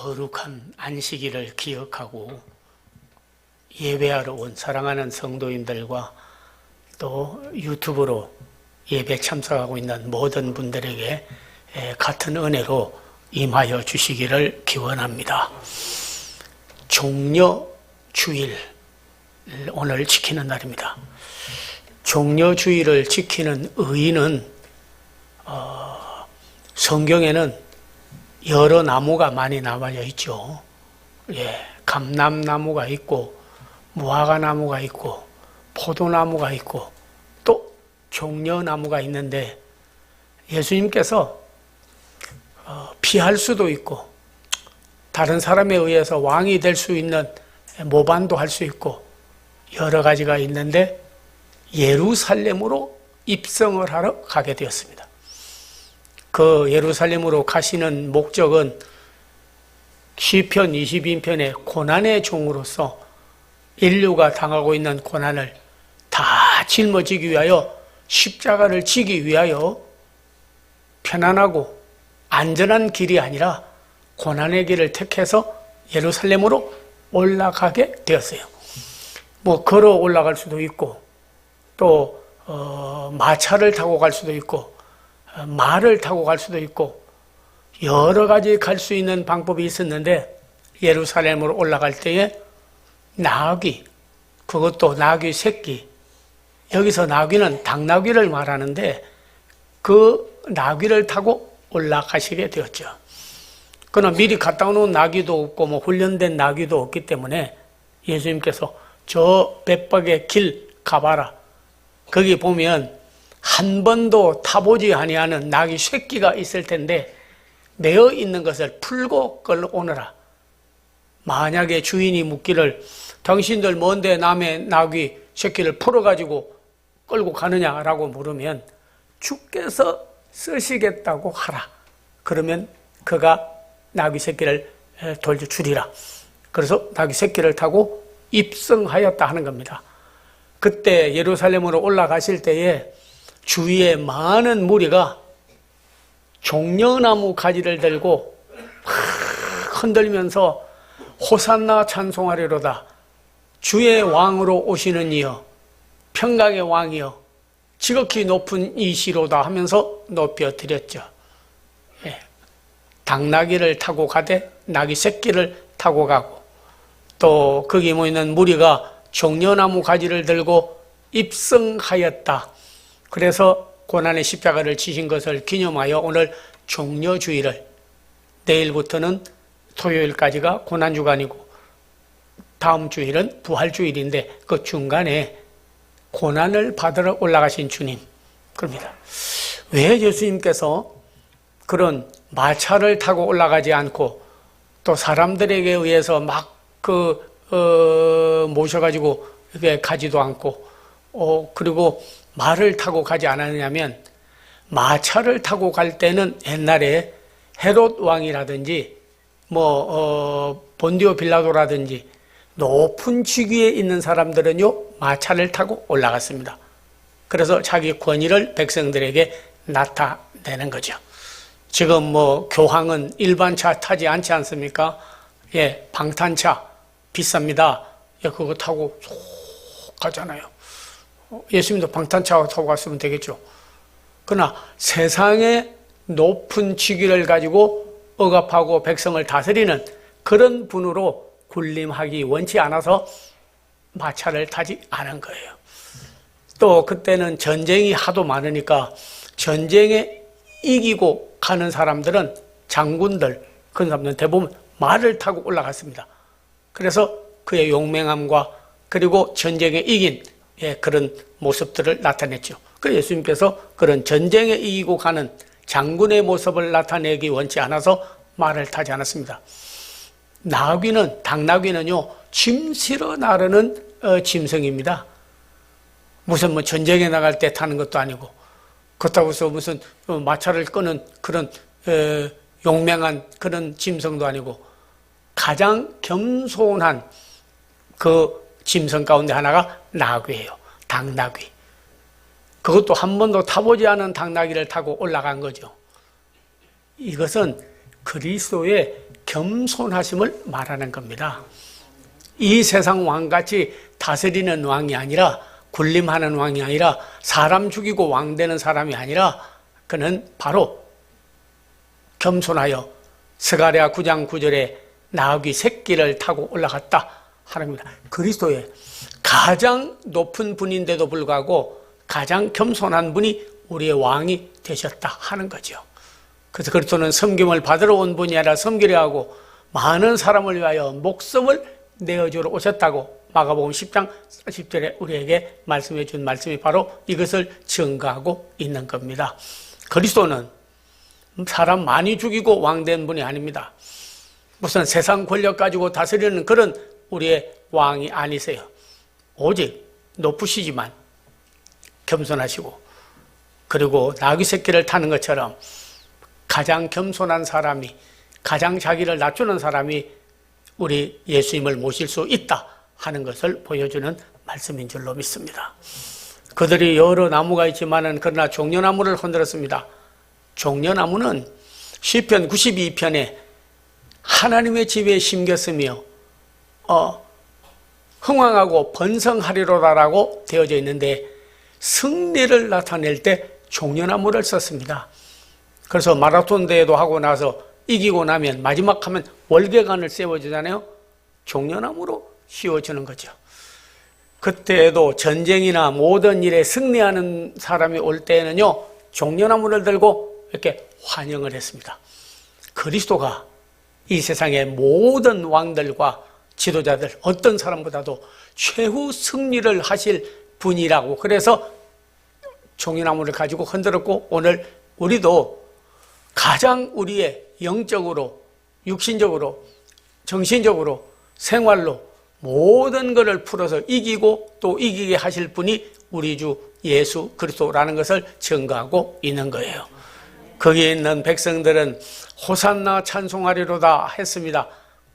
거룩한 안식일을 기억하고 예배하러 온 사랑하는 성도님들과 또 유튜브로 예배 참석하고 있는 모든 분들에게 에, 같은 은혜로 임하여 주시기를 기원합니다. 종려 주일 오늘 지키는 날입니다. 종려 주일을 지키는 의의는 어, 성경에는 여러 나무가 많이 나와 있죠. 예, 감람나무가 있고 무화과나무가 있고 포도나무가 있고 또 종려나무가 있는데 예수님께서 어, 피할 수도 있고 다른 사람에 의해서 왕이 될 수 있는 모반도 할 수 있고 여러 가지가 있는데 예루살렘으로 입성을 하러 가게 되었습니다. 그 예루살렘으로 가시는 목적은 시편 22편의 고난의 종으로서 인류가 당하고 있는 고난을 다 짊어지기 위하여 십자가를 지기 위하여 편안하고 안전한 길이 아니라 고난의 길을 택해서 예루살렘으로 올라가게 되었어요. 뭐 걸어 올라갈 수도 있고 또 어, 마차를 타고 갈 수도 있고 어, 말을 타고 갈 수도 있고 여러 가지 갈 수 있는 방법이 있었는데 예루살렘으로 올라갈 때에 나귀 그것도 나귀 새끼 여기서 나귀는 당나귀를 말하는데 그 나귀를 타고 올라가시게 되었죠. 그러나 미리 갔다 오는 나귀도 없고 뭐 훈련된 나귀도 없기 때문에 예수님께서 저 백박의 길 가봐라. 거기 보면 한 번도 타보지 아니하는 낙이 새끼가 있을 텐데 매어 있는 것을 풀고 끌어오너라. 만약에 주인이 묻기를 당신들 뭔데 남의 낙이 새끼를 풀어가지고 끌고 가느냐라고 물으면 주께서 쓰시겠다고 하라. 그러면 그가 나귀 새끼를 돌려 주리라. 그래서 나귀 새끼를 타고 입성하였다 하는 겁니다. 그때 예루살렘으로 올라가실 때에 주위에 많은 무리가 종려나무 가지를 들고 흔들면서 호산나 찬송하리로다. 주의 왕으로 오시는 이여, 평강의 왕이여, 지극히 높은 이시로다 하면서 높여 드렸죠. 예. 당나귀를 타고 가되 나귀 새끼를 타고 가고 또 거기 모이는 무리가 종려나무 가지를 들고 입성하였다. 그래서 고난의 십자가를 지신 것을 기념하여 오늘 종려주의를 내일부터는 토요일까지가 고난주간이고 다음 주일은 부활주일인데 그 중간에 고난을 받으러 올라가신 주님 그럽니다. 왜 예수님께서 그런 마차를 타고 올라가지 않고 또 사람들에게 의해서 막그 어, 모셔가지고 가지도 않고 어, 그리고 말을 타고 가지 않았냐면 마차를 타고 갈 때는 옛날에 헤롯 왕이라든지 뭐 어, 본디오 빌라도라든지 높은 직위에 있는 사람들은요 마차를 타고 올라갔습니다. 그래서 자기 권위를 백성들에게 나타내는 거죠. 지금 뭐 교황은 일반 차 타지 않지 않습니까? 예, 방탄차 비쌉니다. 예, 그거 타고 쏙 가잖아요. 어, 예수님도 방탄차 타고 갔으면 되겠죠. 그러나 세상의 높은 직위를 가지고 억압하고 백성을 다스리는 그런 분으로 군림하기 원치 않아서 마차를 타지 않은 거예요. 또 그때는 전쟁이 하도 많으니까 전쟁에 이기고 가는 사람들은 장군들, 그런 사람들은 대부분 말을 타고 올라갔습니다. 그래서 그의 용맹함과 그리고 전쟁에 이긴 예, 그런 모습들을 나타냈죠. 그 예수님께서 그런 전쟁에 이기고 가는 장군의 모습을 나타내기 원치 않아서 말을 타지 않았습니다. 나귀는 당나귀는요 짐 실어 나르는 어, 짐승입니다. 무슨 뭐 전쟁에 나갈 때 타는 것도 아니고 그렇다고 해서 무슨 어, 마차를 끄는 그런 에, 용맹한 그런 짐승도 아니고 가장 겸손한 그 짐승 가운데 하나가 나귀예요. 당나귀. 그것도 한 번도 타보지 않은 당나귀를 타고 올라간 거죠. 이것은 그리스도의 겸손하심을 말하는 겁니다. 이 세상 왕같이 다스리는 왕이 아니라 군림하는 왕이 아니라 사람 죽이고 왕 되는 사람이 아니라 그는 바로 겸손하여 스가랴 9장 9절에 나귀 새끼를 타고 올라갔다 하랍니다. 그리스도의 가장 높은 분인데도 불구하고 가장 겸손한 분이 우리의 왕이 되셨다 하는 거죠. 그래서 그리스도는 섬김을 받으러 온 분이 아니라 섬기려 하고 많은 사람을 위하여 목숨을 내어주러 오셨다고 마가복음 10장 40절에 우리에게 말씀해 준 말씀이 바로 이것을 증거하고 있는 겁니다. 그리스도는 사람 많이 죽이고 왕된 분이 아닙니다. 무슨 세상 권력 가지고 다스리는 그런 우리의 왕이 아니세요. 오직 높으시지만 겸손하시고 그리고 나귀 새끼를 타는 것처럼 가장 겸손한 사람이 가장 자기를 낮추는 사람이 우리 예수님을 모실 수 있다 하는 것을 보여주는 말씀인 줄로 믿습니다. 그들이 여러 나무가 있지만은 그러나 종려나무를 흔들었습니다. 종려나무는 시편 92편에 하나님의 집에 심겼으며 어, 흥왕하고 번성하리로다라고 되어져 있는데 승리를 나타낼 때 종려나무를 썼습니다. 그래서 마라톤 대회도 하고 나서 이기고 나면 마지막 하면 월계관을 세워주잖아요. 종려나무로 씌워주는 거죠. 그때에도 전쟁이나 모든 일에 승리하는 사람이 올 때에는요, 종려나무를 들고 이렇게 환영을 했습니다. 그리스도가 이 세상의 모든 왕들과 지도자들, 어떤 사람보다도 최후 승리를 하실 분이라고 그래서 종려나무를 가지고 흔들었고 오늘 우리도 가장 우리의 영적으로, 육신적으로, 정신적으로, 생활로 모든 것을 풀어서 이기고 또 이기게 하실 분이 우리 주 예수 그리스도라는 것을 증거하고 있는 거예요. 거기에 있는 백성들은 호산나 찬송하리로다 했습니다.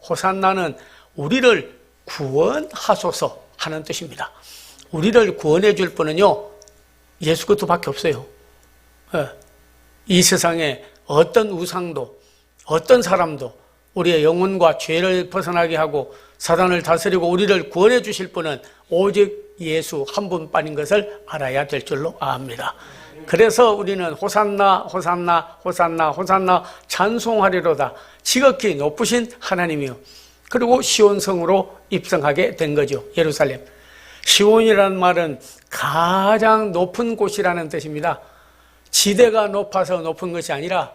호산나는 우리를 구원하소서 하는 뜻입니다. 우리를 구원해 줄 분은요, 예수 그리스도밖에 없어요. 예. 이 세상에 어떤 우상도, 어떤 사람도 우리의 영혼과 죄를 벗어나게 하고 사단을 다스리고 우리를 구원해 주실 분은 오직 예수 한 분뿐인 것을 알아야 될 줄로 압니다. 그래서 우리는 호산나, 호산나, 호산나, 호산나 찬송하리로다. 지극히 높으신 하나님이요. 그리고 시온성으로 입성하게 된 거죠. 예루살렘. 시온이라는 말은 가장 높은 곳이라는 뜻입니다. 지대가 높아서 높은 것이 아니라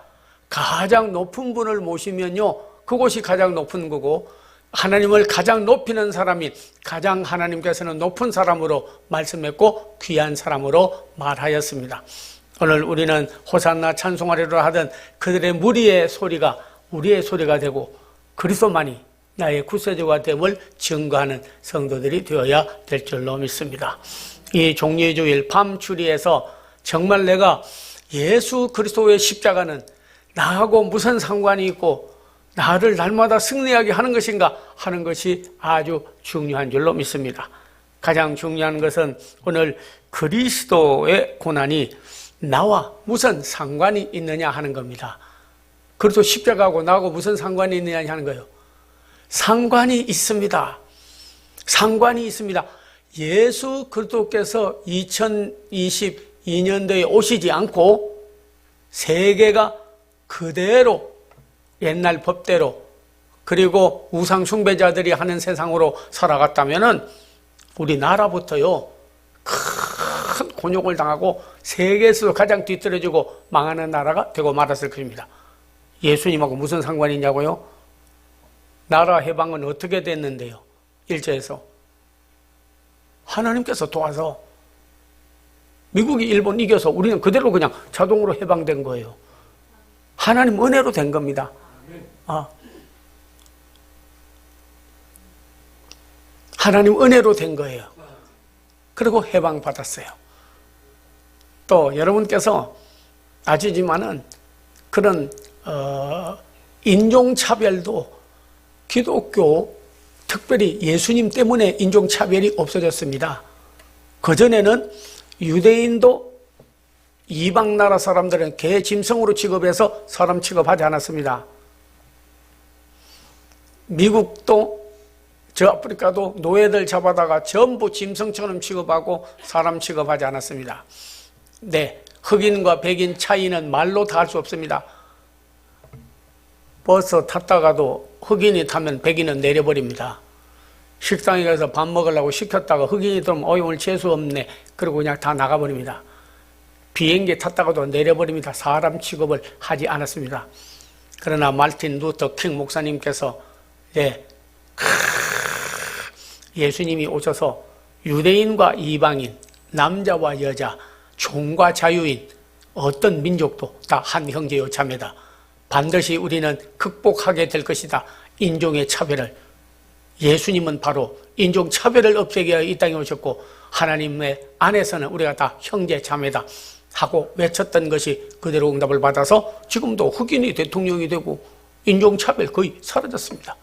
가장 높은 분을 모시면요. 그곳이 가장 높은 거고 하나님을 가장 높이는 사람이 가장 하나님께서는 높은 사람으로 말씀했고 귀한 사람으로 말하였습니다. 오늘 우리는 호산나 찬송하리로 하던 그들의 무리의 소리가 우리의 소리가 되고 그리스도만이 나의 구세주가 됨을 증거하는 성도들이 되어야 될 줄로 믿습니다. 이 종려의 주일 밤추리에서 정말 내가 예수 그리스도의 십자가는 나하고 무슨 상관이 있고 나를 날마다 승리하게 하는 것인가 하는 것이 아주 중요한 줄로 믿습니다. 가장 중요한 것은 오늘 그리스도의 고난이 나와 무슨 상관이 있느냐 하는 겁니다. 그래도 십자가하고 나하고 무슨 상관이 있느냐 하는 거예요. 상관이 있습니다. 상관이 있습니다. 예수 그리스도께서 2022년도에 오시지 않고 세계가 그대로 옛날 법대로 그리고 우상 숭배자들이 하는 세상으로 살아갔다면은 우리나라부터요 큰 곤욕을 당하고 세계에서 가장 뒤떨어지고 망하는 나라가 되고 말았을 것입니다. 예수님하고 무슨 상관이 있냐고요? 나라 해방은 어떻게 됐는데요? 일제에서 하나님께서 도와서 미국이 일본 이겨서 우리는 그대로 그냥 자동으로 해방된 거예요. 하나님 은혜로 된 겁니다. 아. 하나님 은혜로 된 거예요. 그리고 해방받았어요. 또 여러분께서 아시지만은 그런 어, 인종차별도 기독교 특별히 예수님 때문에 인종차별이 없어졌습니다. 그전에는 유대인도 이방 나라 사람들은 개 짐승으로 취급해서 사람 취급하지 않았습니다. 미국도 저 아프리카도 노예들 잡아다가 전부 짐승처럼 취급하고 사람 취급하지 않았습니다. 네, 흑인과 백인 차이는 말로 다 할 수 없습니다. 버스 탔다가도 흑인이 타면 백인은 내려버립니다. 식당에 가서 밥 먹으려고 시켰다가 흑인이 들어오면 어이 오늘 재수 없네. 그러고 그냥 다 나가버립니다. 비행기 탔다가도 내려버립니다. 사람 취급을 하지 않았습니다. 그러나 말틴 루터 킹 목사님께서 예, 예수님이 오셔서 유대인과 이방인, 남자와 여자, 종과 자유인, 어떤 민족도 다 한 형제요 자매다. 반드시 우리는 극복하게 될 것이다. 인종의 차별을. 예수님은 바로 인종 차별을 없애기 위하여 이 땅에 오셨고 하나님의 안에서는 우리가 다 형제 자매다 하고 외쳤던 것이 그대로 응답을 받아서 지금도 흑인이 대통령이 되고 인종 차별 거의 사라졌습니다.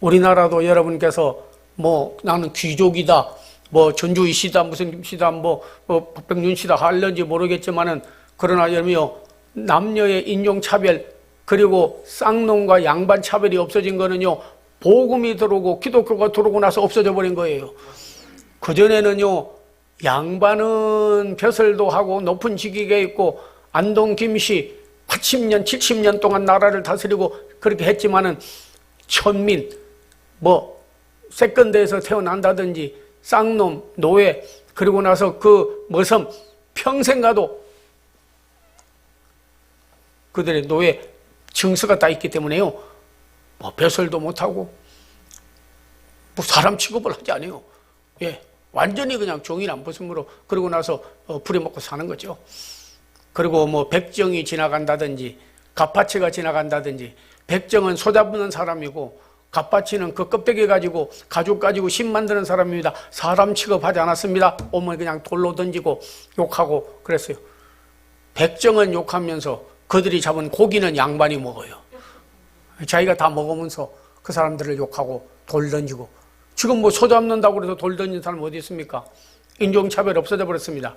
우리나라도 여러분께서 뭐 나는 귀족이다, 뭐 전주희 씨다, 무슨 김 씨다, 뭐, 뭐 박병준 씨다 할는지 모르겠지만은 그러나 여러분요 남녀의 인종 차별 그리고 쌍놈과 양반 차별이 없어진 거는요 복음이 들어오고 기독교가 들어오고 나서 없어져 버린 거예요. 그 전에는요 양반은 벼슬도 하고 높은 직위에 있고 안동 김씨 80년, 70년 동안 나라를 다스리고 그렇게 했지만은 천민 뭐 세컨드에서 태어난다든지 쌍놈, 노예 그리고 나서 그 머섬 평생 가도 그들의 노예 증서가 다 있기 때문에요. 뭐 배설도 못하고 뭐 사람 취급을 하지 않아요. 예, 완전히 그냥 종이란 벗음으로 그러고 나서 어, 부려먹고 사는 거죠. 그리고 뭐 백정이 지나간다든지 가파치가 지나간다든지 백정은 소 잡는 사람이고 가파치는 그 껍데기 가지고 가죽 가지고 심 만드는 사람입니다. 사람 취급하지 않았습니다. 오면 그냥 돌로 던지고 욕하고 그랬어요. 백정은 욕하면서 그들이 잡은 고기는 양반이 먹어요. 자기가 다 먹으면서 그 사람들을 욕하고 돌 던지고 지금 뭐 소 잡는다고 해서 돌 던지는 사람 어디 있습니까? 인종차별 없어져 버렸습니다.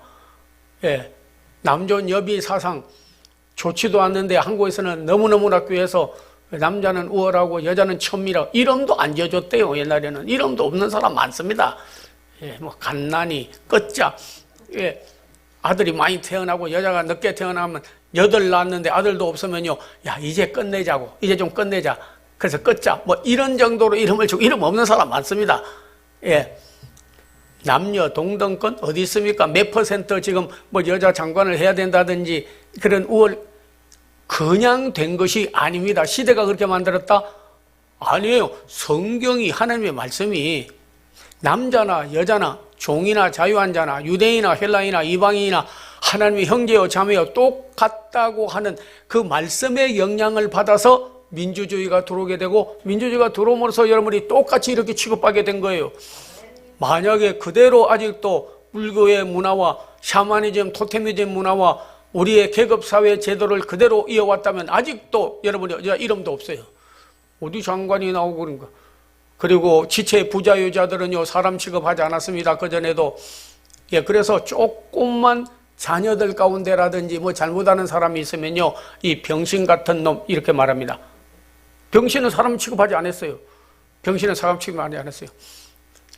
예. 남존 여비 사상 좋지도 않는데 한국에서는 너무너무나 귀해서 남자는 우월하고 여자는 천미라 이름도 안 지어줬대요 옛날에는 이름도 없는 사람 많습니다 예, 뭐 갓난이 끝자 예, 아들이 많이 태어나고 여자가 늦게 태어나면 여덟 낳았는데 아들도 없으면요 야 이제 끝내자고 이제 좀 끝내자 그래서 끝자 뭐 이런 정도로 이름을 주고 이름 없는 사람 많습니다 예. 남녀 동등권 어디 있습니까? 몇 퍼센트 지금 뭐 여자 장관을 해야 된다든지 그런 우월 그냥 된 것이 아닙니다. 시대가 그렇게 만들었다? 아니에요. 성경이 하나님의 말씀이 남자나 여자나 종이나 자유한 자나 유대인이나 헬라인이나 이방인이나 하나님의 형제요 자매요 똑같다고 하는 그 말씀의 영향을 받아서 민주주의가 들어오게 되고 민주주의가 들어옴으로써 여러분이 똑같이 이렇게 취급하게 된 거예요. 만약에 그대로 아직도 불교의 문화와 샤머니즘, 토테미즘 문화와 우리의 계급사회 제도를 그대로 이어왔다면 아직도 여러분이 이름도 없어요. 어디 장관이 나오고 그런가. 그리고 지체 부자유자들은요, 사람 취급하지 않았습니다. 그전에도. 예, 그래서 조금만 자녀들 가운데라든지 뭐 잘못하는 사람이 있으면요, 이 병신 같은 놈, 이렇게 말합니다. 병신은 사람 취급하지 않았어요. 병신은 사람 취급하지 않았어요.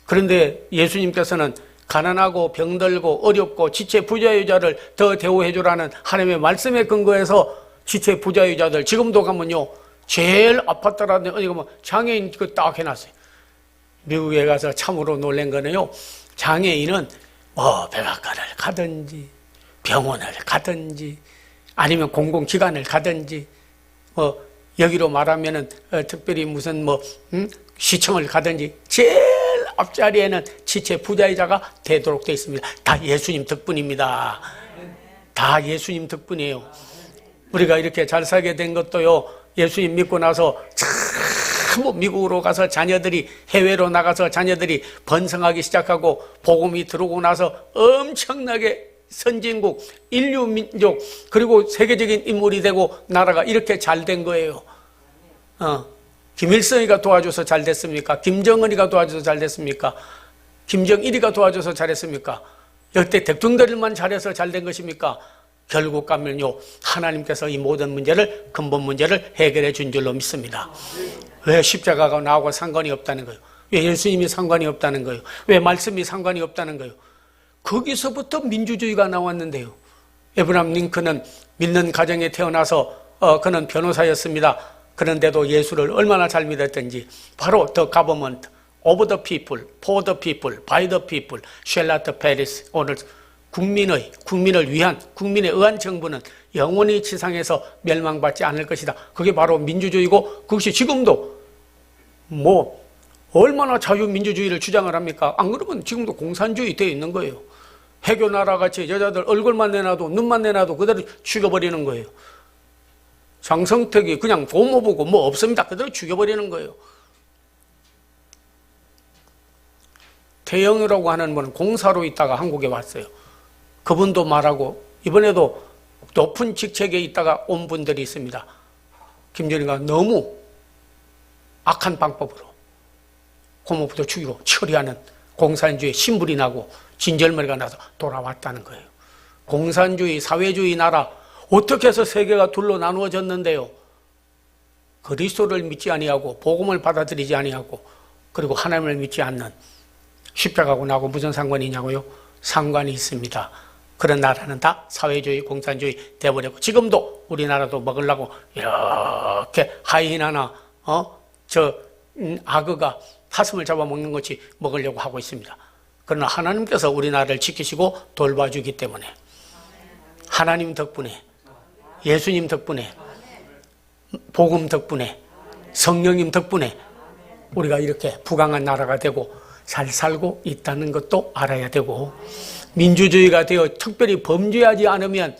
그런데 예수님께서는 가난하고 병들고 어렵고 지체 부자유자를 더 대우해 주라는 하나님의 말씀에 근거해서 지체 부자유자들 지금도 가면요 제일 아팠다라는 어디 가면 장애인 그 딱 해놨어요. 미국에 가서 참으로 놀란 거는요 장애인은 뭐 백악관을 가든지 병원을 가든지 아니면 공공기관을 가든지 뭐 여기로 말하면은 어, 특별히 무슨 뭐 음? 시청을 가든지 제일 앞자리에는 지체 부자이자가 되도록 되어 있습니다. 다 예수님 덕분입니다. 다 예수님 덕분이에요. 우리가 이렇게 잘 살게 된 것도요, 예수님 믿고 나서 참 미국으로 가서 자녀들이 해외로 나가서 자녀들이 번성하기 시작하고 복음이 들어오고 나서 엄청나게 선진국, 인류 민족, 그리고 세계적인 인물이 되고 나라가 이렇게 잘 된 거예요. 어. 김일성이가 도와줘서 잘 됐습니까? 김정은이가 도와줘서 잘 됐습니까? 김정일이가 도와줘서 잘했습니까? 역대 대통령들만 잘해서 잘 된 것입니까? 결국 가면요 하나님께서 이 모든 문제를 근본 문제를 해결해 준 줄로 믿습니다. 왜 십자가가 나하고 상관이 없다는 거예요? 왜 예수님이 상관이 없다는 거예요? 왜 말씀이 상관이 없다는 거예요? 거기서부터 민주주의가 나왔는데요. 에브람 링컨은 믿는 가정에 태어나서 어, 그는 변호사였습니다. 그런데도 예수를 얼마나 잘 믿었던지 바로 government of the people, for the people, by the people, shall not perish. 오늘 국민의 국민을 위한 국민에 의한 정부는 영원히 지상에서 멸망받지 않을 것이다. 그게 바로 민주주의고 그것이 지금도 뭐 얼마나 자유민주주의를 주장을 합니까? 안 그러면 지금도 공산주의 되어 있는 거예요. 해교 나라 같이 여자들 얼굴만 내놔도 눈만 내놔도 그대로 죽여버리는 거예요. 장성택이 그냥 도모 보고 뭐 없습니다. 그대로 죽여버리는 거예요. 태영이라고 하는 분은 공사로 있다가 한국에 왔어요. 그분도 말하고 이번에도 높은 직책에 있다가 온 분들이 있습니다. 김정일가 너무 악한 방법으로 고모부터 죽이고 처리하는 공산주의 신불이 나고 진절머리가 나서 돌아왔다는 거예요. 공산주의, 사회주의 나라 어떻게 해서 세계가 둘로 나누어졌는데요. 그리스도를 믿지 아니하고 복음을 받아들이지 아니하고 그리고 하나님을 믿지 않는 십자가하고 나하고 무슨 상관이 있냐고요? 상관이 있습니다. 그런 나라는 다 사회주의, 공산주의 돼버리고 지금도 우리나라도 먹으려고 이렇게 하이나나 어? 저 음, 악어가 사슴을 잡아먹는 것이 먹으려고 하고 있습니다. 그러나 하나님께서 우리나라를 지키시고 돌봐주기 때문에 하나님 덕분에 예수님 덕분에 복음 덕분에 성령님 덕분에 우리가 이렇게 부강한 나라가 되고 잘 살고 있다는 것도 알아야 되고 민주주의가 되어 특별히 범죄하지 않으면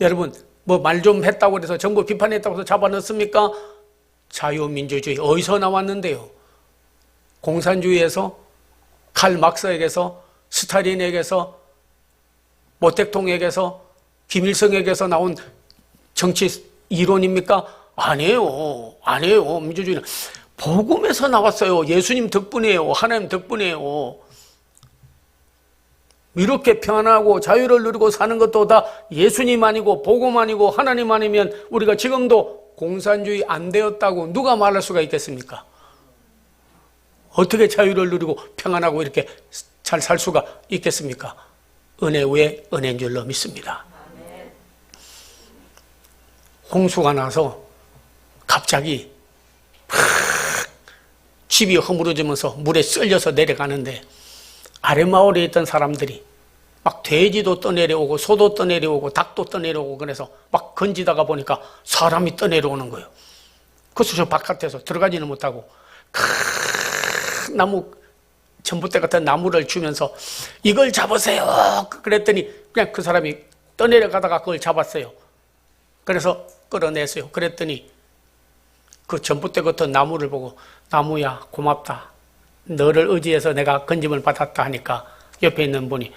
여러분 뭐 말 좀 했다고 해서 정부 비판했다고 해서 잡아넣습니까? 자유민주주의 어디서 나왔는데요? 공산주의에서 칼 막스에게서 스탈린에게서 모택통에게서 김일성에게서 나온 정치 이론입니까? 아니에요. 아니에요. 민주주의는 복음에서 나왔어요. 예수님 덕분이에요. 하나님 덕분이에요. 이렇게 편하고 자유를 누리고 사는 것도 다 예수님 아니고 복음 아니고 하나님 아니면 우리가 지금도 공산주의 안 되었다고 누가 말할 수가 있겠습니까? 어떻게 자유를 누리고 평안하고 이렇게 잘 살 수가 있겠습니까? 은혜 위에 은혜인 줄로 믿습니다. 홍수가 나서 갑자기 집이 허물어지면서 물에 쓸려서 내려가는데 아랫마을에 있던 사람들이 막 돼지도 떠내려오고 소도 떠내려오고 닭도 떠내려오고 그래서 막 건지다가 보니까 사람이 떠내려오는 거예요. 그래서 저 바깥에서 들어가지는 못하고 큰 나무 전봇대 같은 나무를 주면서 이걸 잡으세요. 그랬더니 그냥 그 사람이 떠내려가다가 그걸 잡았어요. 그래서 끌어냈어요. 그랬더니 그 전봇대 같은 나무를 보고 나무야 고맙다. 너를 의지해서 내가 건짐을 받았다 하니까 옆에 있는 분이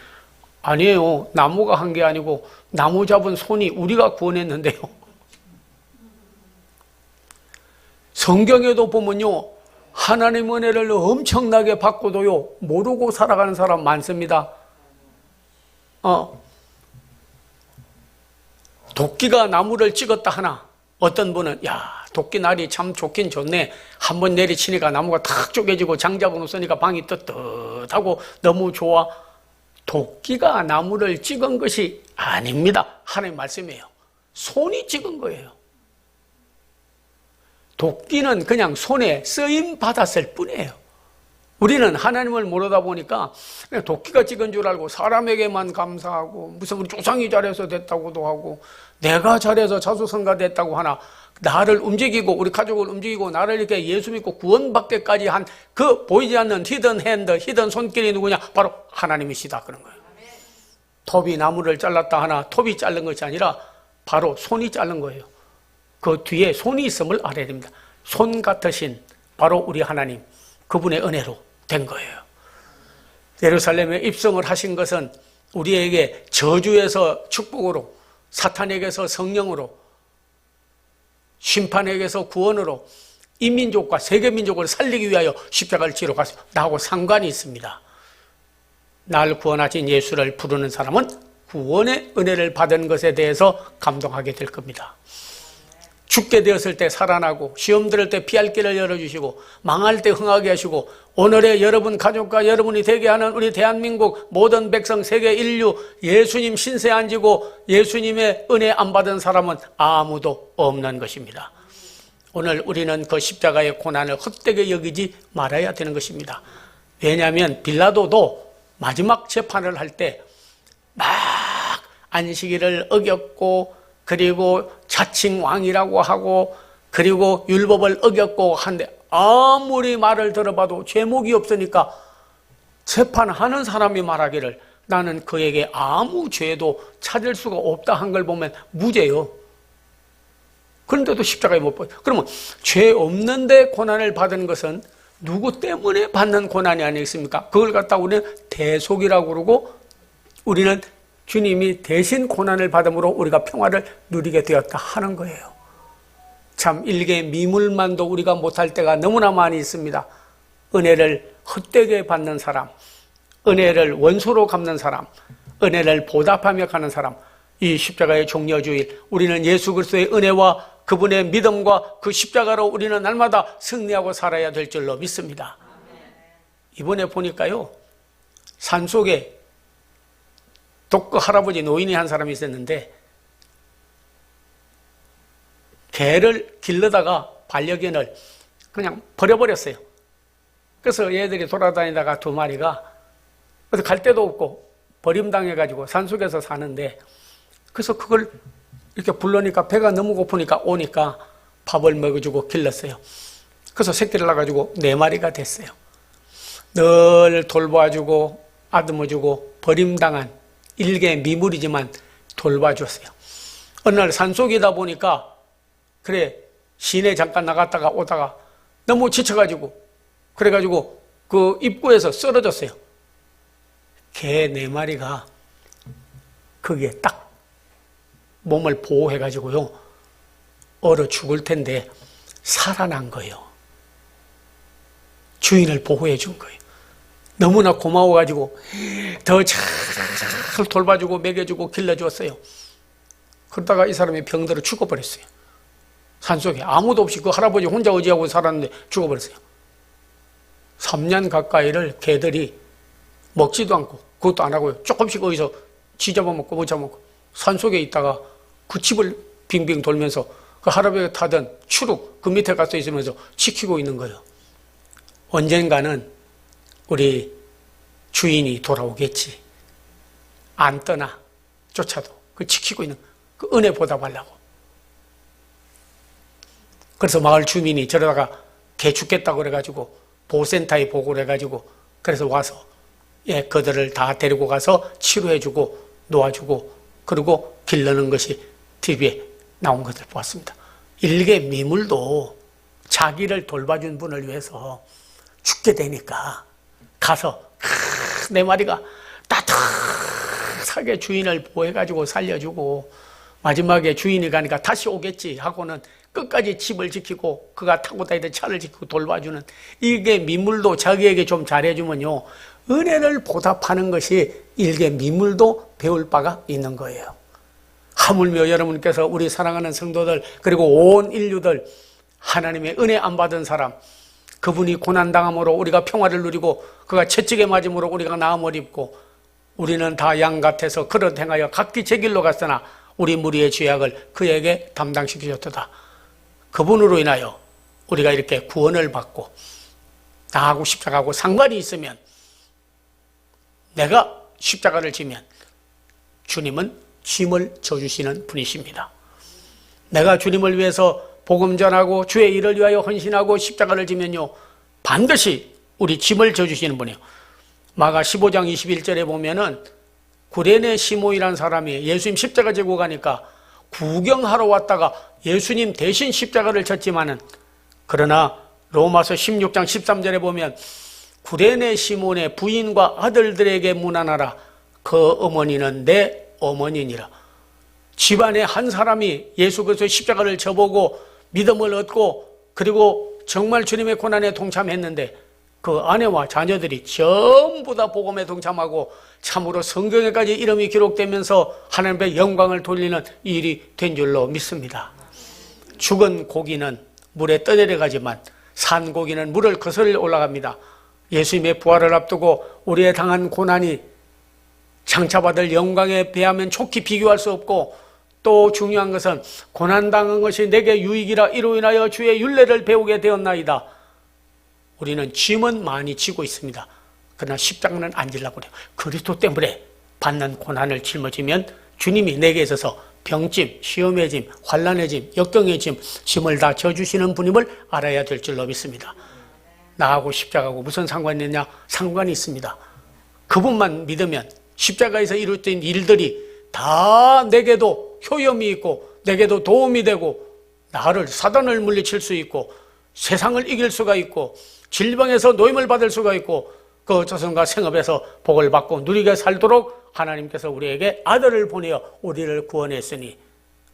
아니에요. 나무가 한 게 아니고 나무 잡은 손이 우리가 구원했는데요. 성경에도 보면요. 하나님 은혜를 엄청나게 받고도요. 모르고 살아가는 사람 많습니다. 어. 도끼가 나무를 찍었다 하나 어떤 분은 야 도끼 날이 참 좋긴 좋네. 한 번 내리치니까 나무가 탁 쪼개지고 장작으로 으니까 방이 떳떳하고 너무 좋아. 도끼가 나무를 찍은 것이 아닙니다. 하나님 말씀이에요. 손이 찍은 거예요. 도끼는 그냥 손에 쓰임 받았을 뿐이에요. 우리는 하나님을 모르다 보니까 도끼가 찍은 줄 알고 사람에게만 감사하고 무슨 조상이 잘해서 됐다고도 하고 내가 잘해서 자수성가 됐다고 하나 나를 움직이고 우리 가족을 움직이고 나를 이렇게 예수 믿고 구원받게까지 한 그 보이지 않는 히든 핸드, 히든 손길이 누구냐? 바로 하나님이시다 그런 거예요. 톱이 나무를 잘랐다 하나 톱이 자른 것이 아니라 바로 손이 자른 거예요. 그 뒤에 손이 있음을 알아야 됩니다. 손 같으신 바로 우리 하나님 그분의 은혜로 된 거예요. 예루살렘에 입성을 하신 것은 우리에게 저주에서 축복으로 사탄에게서 성령으로 심판에게서 구원으로 인민족과 세계민족을 살리기 위하여 십자가를 지러 가서 나하고 상관이 있습니다. 날 구원하신 예수를 부르는 사람은 구원의 은혜를 받은 것에 대해서 감동하게 될 겁니다. 죽게 되었을 때 살아나고 시험 들을 때 피할 길을 열어주시고 망할 때 흥하게 하시고 오늘의 여러분 가족과 여러분이 되게 하는 우리 대한민국 모든 백성 세계 인류 예수님 신세 안 지고 예수님의 은혜 안 받은 사람은 아무도 없는 것입니다. 오늘 우리는 그 십자가의 고난을 헛되게 여기지 말아야 되는 것입니다. 왜냐하면 빌라도도 마지막 재판을 할 때 막 안식일을 어겼고 그리고 자칭 왕이라고 하고 그리고 율법을 어겼고 한데 아무리 말을 들어봐도 죄목이 없으니까 재판하는 사람이 말하기를 나는 그에게 아무 죄도 찾을 수가 없다 한 걸 보면 무죄요. 그런데도 십자가에 못 봐. 그러면 죄 없는데 고난을 받은 것은 누구 때문에 받는 고난이 아니겠습니까? 그걸 갖다 우리는 대속이라고 그러고 우리는 주님이 대신 고난을 받음으로 우리가 평화를 누리게 되었다 하는 거예요. 참 일개 미물만도 우리가 못할 때가 너무나 많이 있습니다. 은혜를 헛되게 받는 사람, 은혜를 원수로 갚는 사람, 은혜를 보답하며 가는 사람, 이 십자가의 종려주일, 우리는 예수 그리스도의 은혜와 그분의 믿음과 그 십자가로 우리는 날마다 승리하고 살아야 될 줄로 믿습니다. 이번에 보니까요, 산 속에 독거 할아버지 노인이 한 사람이 있었는데, 개를 길러다가 반려견을 그냥 버려버렸어요. 그래서 얘들이 돌아다니다가 두 마리가 어디 갈 데도 없고 버림당해가지고 산속에서 사는데 그래서 그걸 이렇게 불러니까 배가 너무 고프니까 오니까 밥을 먹여주고 길렀어요. 그래서 새끼를 낳아가지고 네 마리가 됐어요. 늘 돌봐주고 아듬어주고 버림당한 일개 미물이지만 돌봐줬어요. 어느 날 산속이다 보니까 그래 시내 잠깐 나갔다가 오다가 너무 지쳐가지고 그래가지고 그 입구에서 쓰러졌어요. 개 네 마리가 거기에 딱 몸을 보호해가지고요 얼어 죽을 텐데 살아난 거예요. 주인을 보호해 준 거예요. 너무나 고마워가지고 더 잘 돌봐주고 먹여주고 길러주었어요. 그러다가 이 사람이 병들어 죽어버렸어요. 산속에 아무도 없이 그 할아버지 혼자 의지하고 살았는데 죽어버렸어요. 3년 가까이를 개들이 먹지도 않고 그것도 안 하고요. 조금씩 어디서 쥐잡아 먹고 뭐 잡아먹고 산속에 있다가 그 집을 빙빙 돌면서 그 할아버지가 타던 추룩 그 밑에 가서 있으면서 지키고 있는 거예요. 언젠가는 우리 주인이 돌아오겠지. 안 떠나 쫓아도 그 지키고 있는 그 은혜 보답하려고. 그래서 마을 주민이 저러다가 개 죽겠다고 그래가지고 보센터에 보고를 해가지고 그래서 와서 예, 그들을 다 데리고 가서 치료해주고 놓아주고 그리고 길러는 것이 TV에 나온 것을 보았습니다. 일개 미물도 자기를 돌봐준 분을 위해서 죽게 되니까 가서 내 마리가 따뜻하게 주인을 보호해가지고 살려주고 마지막에 주인이 가니까 다시 오겠지 하고는 끝까지 집을 지키고 그가 타고 다니던 차를 지키고 돌봐주는 이게 미물도 자기에게 좀 잘해주면요 은혜를 보답하는 것이 일개 미물도 배울 바가 있는 거예요. 하물며 여러분께서 우리 사랑하는 성도들 그리고 온 인류들 하나님의 은혜 안 받은 사람 그분이 고난당함으로 우리가 평화를 누리고 그가 채찍에 맞음으로 우리가 나음을 입고 우리는 다 양 같아서 그릇 행하여 각기 제 길로 갔으나 우리 무리의 죄악을 그에게 담당시키셨도다. 그분으로 인하여 우리가 이렇게 구원을 받고 나하고 십자가하고 상관이 있으면 내가 십자가를 지면 주님은 짐을 져주시는 분이십니다. 내가 주님을 위해서 복음 전하고 주의 일을 위하여 헌신하고 십자가를 지면요 반드시 우리 짐을 져주시는 분이에요. 마가 15장 21절에 보면은 구레네 시모이라는 사람이 예수님 십자가 지고 가니까 구경하러 왔다가 예수님 대신 십자가를 졌지만은 그러나 로마서 16장 13절에 보면 구레네 시몬의 부인과 아들들에게 문안하라 그 어머니는 내 어머니니라 집안에 한 사람이 예수 그리스도의 십자가를 져보고 믿음을 얻고 그리고 정말 주님의 고난에 동참했는데 그 아내와 자녀들이 전부 다 복음에 동참하고 참으로 성경에까지 이름이 기록되면서 하나님의 영광을 돌리는 일이 된 줄로 믿습니다. 죽은 고기는 물에 떠내려가지만 산 고기는 물을 거슬러 올라갑니다. 예수님의 부활을 앞두고 우리의 당한 고난이 장차받을 영광에 비하면 촉히 비교할 수 없고 또 중요한 것은 고난당한 것이 내게 유익이라 이로 인하여 주의 윤례를 배우게 되었나이다. 우리는 짐은 많이 지고 있습니다. 그러나 십자가는 안 지려고 그래요. 그리스도 때문에 받는 고난을 짊어지면 주님이 내게 있어서 병짐, 시험의 짐, 환란의 짐, 역경의 짐, 짐을 다 져주시는 분임을 알아야 될 줄로 믿습니다. 나하고 십자가하고 무슨 상관이 있느냐? 상관이 있습니다. 그분만 믿으면 십자가에서 이루어진 일들이 다 내게도 효염이 있고 내게도 도움이 되고 나를 사단을 물리칠 수 있고 세상을 이길 수가 있고 질병에서 노임을 받을 수가 있고 그 조선과 생업에서 복을 받고 누리게 살도록 하나님께서 우리에게 아들을 보내어 우리를 구원했으니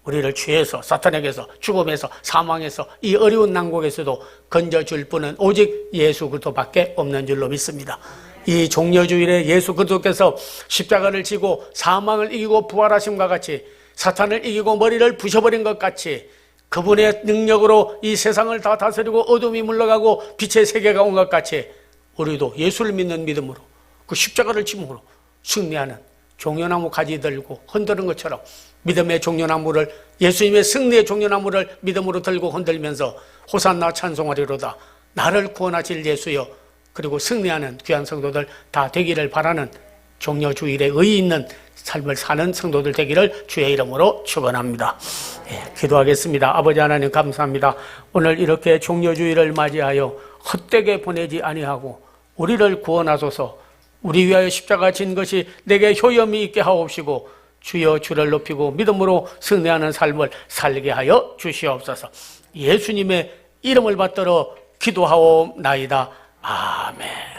우리를 죄에서 사탄에게서 죽음에서 사망에서 이 어려운 난국에서도 건져줄 분은 오직 예수 그리스도밖에 없는 줄로 믿습니다. 이 종려주일에 예수 그리스도께서 십자가를 지고 사망을 이기고 부활하심과 같이 사탄을 이기고 머리를 부셔버린 것 같이 그분의 능력으로 이 세상을 다 다스리고 어둠이 물러가고 빛의 세계가 온 것 같이 우리도 예수를 믿는 믿음으로 그 십자가를 짐으로 승리하는 종려나무 가지 들고 흔드는 것처럼 믿음의 종려나무를 예수님의 승리의 종려나무를 믿음으로 들고 흔들면서 호산나 찬송하리로다. 나를 구원하실 예수여. 그리고 승리하는 귀한 성도들 다 되기를 바라는 종려 주일에 의의 있는 삶을 사는 성도들 되기를 주의 이름으로 축원합니다. 예, 기도하겠습니다. 아버지 하나님 감사합니다. 오늘 이렇게 종려 주일을 맞이하여 헛되게 보내지 아니하고 우리를 구원하소서 우리 위하여 십자가 진 것이 내게 효염이 있게 하옵시고 주여 주를 높이고 믿음으로 승리하는 삶을 살게 하여 주시옵소서 예수님의 이름을 받들어 기도하옵나이다. 아멘.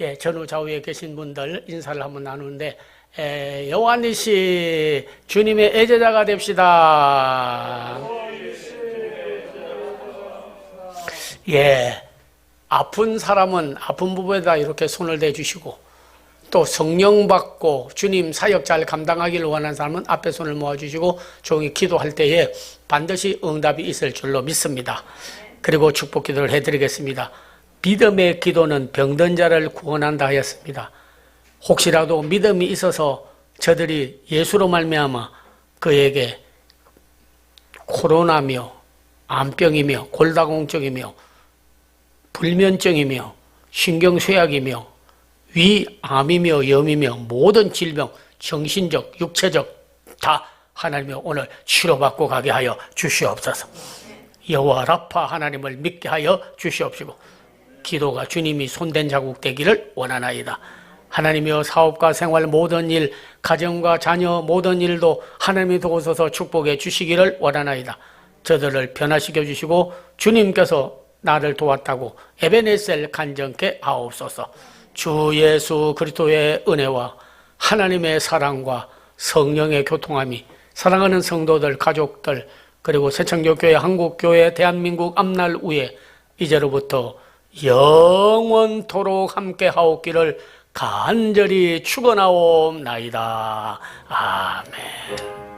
예, 전후 좌우에 계신 분들 인사를 한번 나누는데 에, 요한이 씨 주님의 애제자가 됩시다. 예, 아픈 사람은 아픈 부부에다 이렇게 손을 대주시고 또 성령 받고 주님 사역 잘 감당하기를 원하는 사람은 앞에 손을 모아주시고 종이 기도할 때에 반드시 응답이 있을 줄로 믿습니다. 그리고 축복 기도를 해드리겠습니다. 믿음의 기도는 병든 자를 구원한다 하였습니다. 혹시라도 믿음이 있어서 저들이 예수로 말미암아 그에게 코로나며 암병이며 골다공증이며 불면증이며 신경쇠약이며 위암이며 염이며 모든 질병 정신적 육체적 다 하나님이 오늘 치료받고 가게 하여 주시옵소서. 여호와 라파 하나님을 믿게 하여 주시옵시고 기도가 주님이 손댄 자국 되기를 원하나이다. 하나님이여 사업과 생활 모든 일, 가정과 자녀 모든 일도 하나님이 도우소서 축복해 주시기를 원하나이다. 저들을 변화시켜 주시고 주님께서 나를 도왔다고 에베네셀 간정케 하옵소서. 주 예수 그리스도의 은혜와 하나님의 사랑과 성령의 교통함이 사랑하는 성도들, 가족들, 그리고 새천교교회, 한국교회, 대한민국 앞날 위에 이제로부터 영원토록 함께 하옵기를 간절히 축원하옵나이다. 아멘.